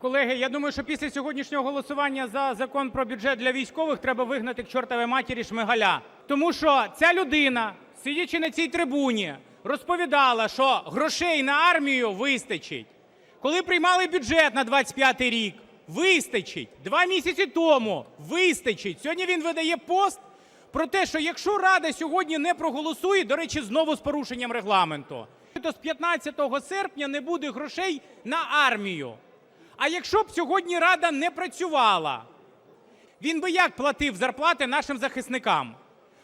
Колеги, я думаю, що після сьогоднішнього голосування за закон про бюджет для військових треба вигнати к чортовій матері Шмигаля. Тому що ця людина, сидячи на цій трибуні, розповідала, що грошей на армію вистачить. Коли приймали бюджет на 25-й рік, вистачить. Два місяці тому вистачить. Сьогодні він видає пост про те, що якщо Рада сьогодні не проголосує, до речі, знову з порушенням регламенту, то з 15 серпня не буде грошей на армію. А якщо б сьогодні Рада не працювала, він би як платив зарплати нашим захисникам?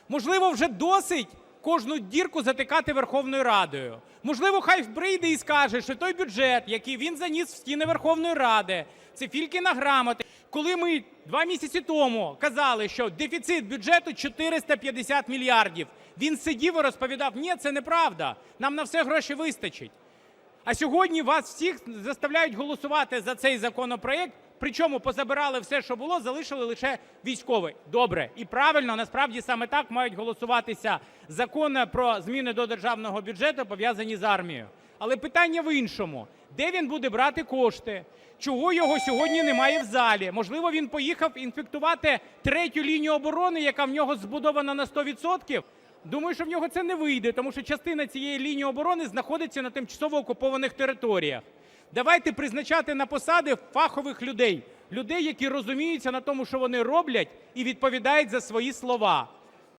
Можливо, вже досить кожну дірку затикати Верховною Радою. Можливо, хай прийде і скаже, що той бюджет, який він заніс в стіни Верховної Ради, це Фількіна грамота. Коли ми два місяці тому казали, що дефіцит бюджету 450 мільярдів, він сидів і розповідав, ні, це неправда, нам на все гроші вистачить. А сьогодні вас всіх заставляють голосувати за цей законопроект, причому позабирали все, що було, залишили лише військовий. Добре і правильно, насправді саме так мають голосуватися закони про зміни до державного бюджету, пов'язані з армією. Але питання в іншому: де він буде брати кошти? Чого його сьогодні немає в залі? Можливо, він поїхав інфектувати третю лінію оборони, яка в нього збудована на 100%? Думаю, що в нього це не вийде, тому що частина цієї лінії оборони знаходиться на тимчасово окупованих територіях. Давайте призначати на посади фахових людей, людей, які розуміються на тому, що вони роблять, і відповідають за свої слова.